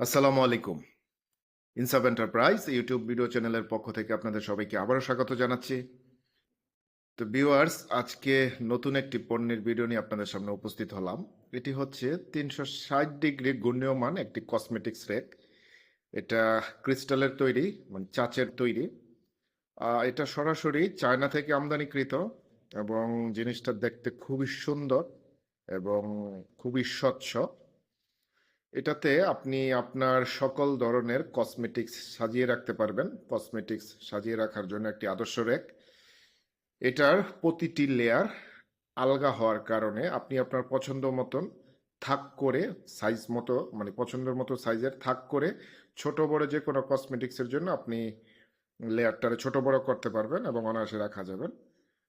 আসসালামু আলাইকুম। ইনসাব enterprise YouTube video চ্যানেলের পক্ষ থেকে আপনাদের সবাইকে আবারও স্বাগত জানাচ্ছি। তো ভিউয়ার্স, আজকে নতুন একটি পণ্যের ভিডিও নিয়ে আপনাদের সামনে উপস্থিত হলাম। এটি হচ্ছে তিনশো ষাট ডিগ্রি ঘূর্ণীয়মান একটি কসমেটিক্স রেক। এটা ক্রিস্টালের তৈরি মানে চাচের তৈরি। এটা সরাসরি চায়না থেকে আমদানিকৃত এবং জিনিসটা দেখতে খুবই সুন্দর এবং খুবই স্বচ্ছ। এটাতে আপনি আপনার সকল ধরনের কসমেটিক্স সাজিয়ে রাখতে পারবেন। কসমেটিক্স সাজিয়ে রাখার জন্য একটি আদর্শ র্যাক এটার প্রতিটি লেয়ার আলগা হওয়ার কারণে আপনি আপনার পছন্দ মতন থাক করে সাইজ মতো মানে পছন্দের মতো সাইজের থাক করে ছোট বড় যে কোনো কসমেটিক্সের জন্য আপনি লেয়ারটারে ছোট বড় করতে পারবেন এবং অনায়াসে রাখা যাবেন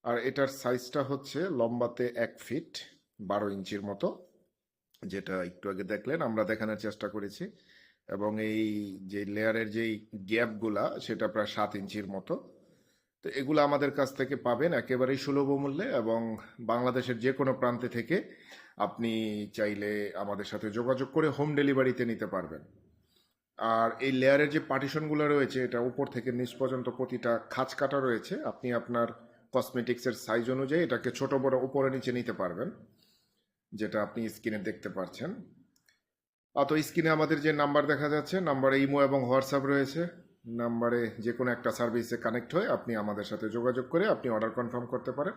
আর এটার সাইজটা হচ্ছে লম্বাতে এক ফিট বারো ইঞ্চির মতো। যেটা একটু আগে দেখলেন, আমরা দেখানোর চেষ্টা করেছি। এবং এই যে লেয়ারের যেই গ্যাপগুলা, সেটা প্রায় সাত ইঞ্চির মতো। তো এগুলো আমাদের কাছ থেকে পাবেন একেবারেই সুলভ মূল্যে এবং বাংলাদেশের যে কোনো প্রান্তে থেকে আপনি চাইলে আমাদের সাথে যোগাযোগ করে হোম ডেলিভারিতে নিতে পারবেন। আর এই লেয়ারের যে পার্টিশনগুলো রয়েছে, এটা উপর থেকে নিচ পর্যন্ত প্রতিটা খাঁচ কাটা রয়েছে। আপনি আপনার কসমেটিক্সের সাইজ অনুযায়ী এটাকে ছোট বড় উপরে নিচে নিতে পারবেন। যেটা আপনি স্ক্রিনে দেখতে পাচ্ছেন অত স্ক্রিনে আমাদের যে নাম্বার দেখা যাচ্ছে, নাম্বারে ইমো এবং হোয়াটসঅ্যাপ রয়েছে। নাম্বারে যে কোনো একটা সার্ভিসে কানেক্ট হয়ে আপনি আমাদের সাথে যোগাযোগ করে আপনি অর্ডার কনফার্ম করতে পারেন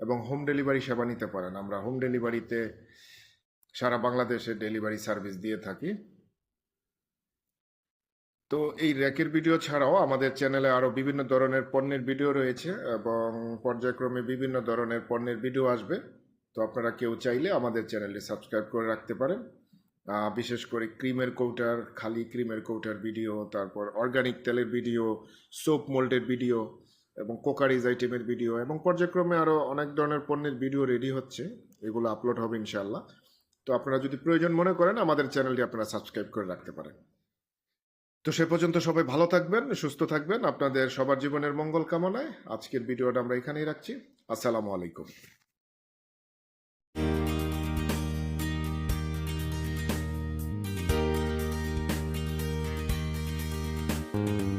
এবং হোম ডেলিভারি সেবা নিতে পারেন। আমরা হোম ডেলিভারিতে সারা বাংলাদেশে ডেলিভারি সার্ভিস দিয়ে থাকি। তো এই র্যাকের ভিডিও ছাড়াও আমাদের চ্যানেলে আরও বিভিন্ন ধরনের পণ্যের ভিডিও রয়েছে এবং পর্যায়ক্রমে বিভিন্ন ধরনের পণ্যের ভিডিও আসবে। তো আপনারা কেউ চাইলে আমাদের চ্যানেলটি সাবস্ক্রাইব করে রাখতে পারেন। বিশেষ করে ক্রিমের কৌটার, খালি ক্রিমের কৌটার ভিডিও, তারপর অর্গানিক তেলের ভিডিও, সোপ মোল্ডের ভিডিও এবং কোকারিজ আইটেমের ভিডিও এবং পর্যায়ক্রমে আরও অনেক ধরনের পণ্যের ভিডিও রেডি হচ্ছে। এগুলো আপলোড হবে ইনশাল্লাহ তো আপনারা যদি প্রয়োজন মনে করেন, আমাদের চ্যানেলটি আপনারা সাবস্ক্রাইব করে রাখতে পারেন। তো সে পর্যন্ত সবাই ভালো থাকবেন, সুস্থ থাকবেন। আপনাদের সবার জীবনের মঙ্গল কামনায় আজকের ভিডিওটা আমরা এখানেই রাখছি। আসসালামু আলাইকুম। Bye.